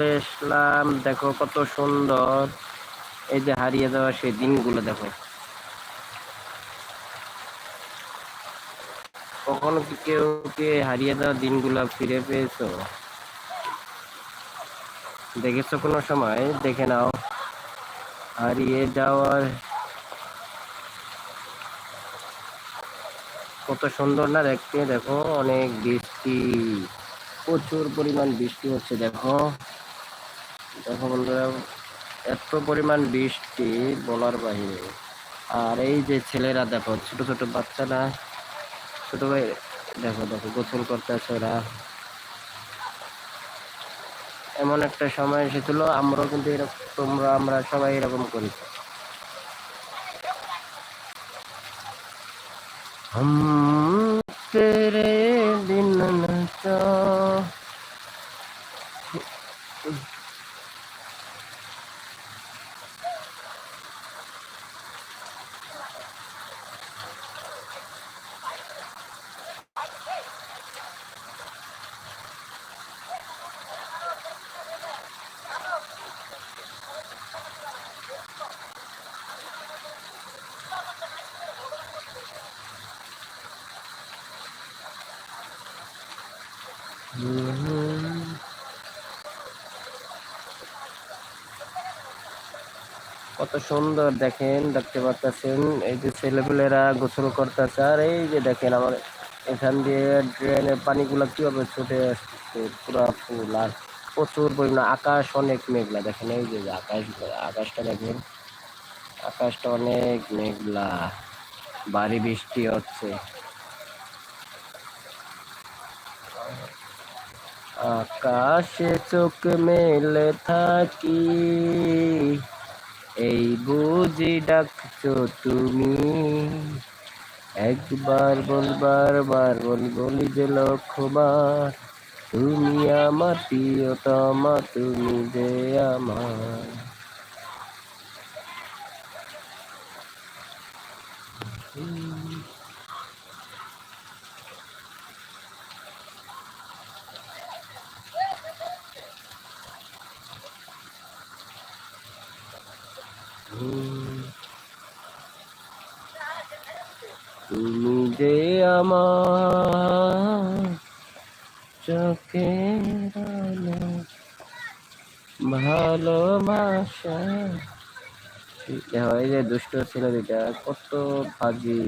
এসলাম দেখো কত সুন্দর। এই যে হারিয়ে যাওয়া সেই দিনগুলো, দেখো। কখনো কি কেউ কি হারিয়ে যাওয়া দিনগুলো ফিরে পেয়েছ? দেখেছ কোনো সময়? দেখে নাও। হারিয়ে যাওয়ার কত সুন্দর না দেখতে? দেখো, অনেক বৃষ্টি। প্রচুর পরিমাণ বৃষ্টি হচ্ছে, দেখো। দেখো এত পরিমাণ বৃষ্টি বলার বাহিরে। আর এই যে ছেলেরা দেখো, ছোট ছোট বাচ্চারা, ছোট ভাই, দেখো দেখো, গোসল করতেছে ওরা। এমন একটা সময় এসেছিল, আমরাও কিন্তু এরকম তোমরা, আমরা সবাই এরকম করি। হম তেরে দিন কত সুন্দর দেখেন, দেখতে পাচ্ছেন। এই যে ছেলেপেলেরা গোসল করতেছে, আর এই যে দেখেন আমার এখান দিয়ে ড্রেনের পানিগুলো কীভাবে ছুটে আসছে পুরা ফুল। আর প্রচুর পরিমাণে আকাশ অনেক মেঘলা, দেখেন এই যে আকাশ, আকাশটা দেখেন। আকাশটা অনেক মেঘলা, ভারী বৃষ্টি হচ্ছে। আকাশে চোখ মেলে থাকি। এই বুঝি ডাকছো তুমি। একবার বলবার বার বল, বলি যে লক্ষ্যবার তুমি আমার প্রিয়তমা, তুমি যে আমার। তুমি যে আমার চোখের ভালোবাসা। যে দুষ্ট ছিল দুটা কত ভাজি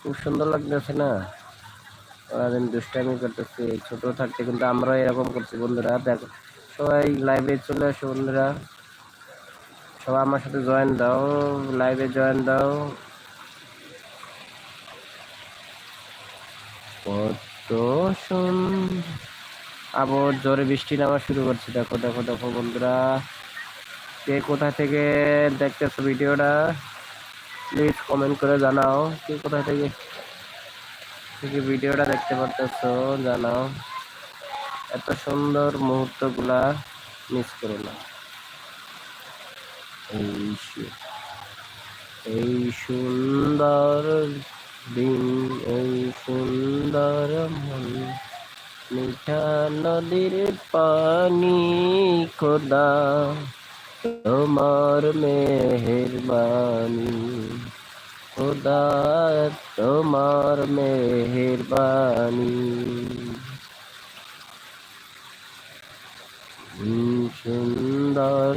খুব সুন্দর লাগতেছে না? ওরা যেন দুষ্টামি করতেছে, ছোট থাকতে কিন্তু আমরা এরকম করছি বন্ধুরা। দেখো সবাই লাইভে চলে আসো বন্ধুরা। সবাই আমার সাথে জয়েন দাও লাইভে জয়েন দাও। কত আবার জোরে বৃষ্টি নামা শুরু করছে। দেখো দেখো দেখো বন্ধুরা। কে কোথা থেকে দেখতেছো ভিডিওটা প্লিজ কমেন্ট করে জানাও। কে কোথা থেকে থেকে ভিডিওটা দেখতে পারতেছো, জানাও। এত সুন্দর মুহূর্তগুলা মিস করো না। এই এই সুন্দর দিন, এই সুন্দর মন। মিঠা নদীর পানি খোদা, তোমার মেহরবানি। খোদা, তোমার মেহরবানি। সুন্দর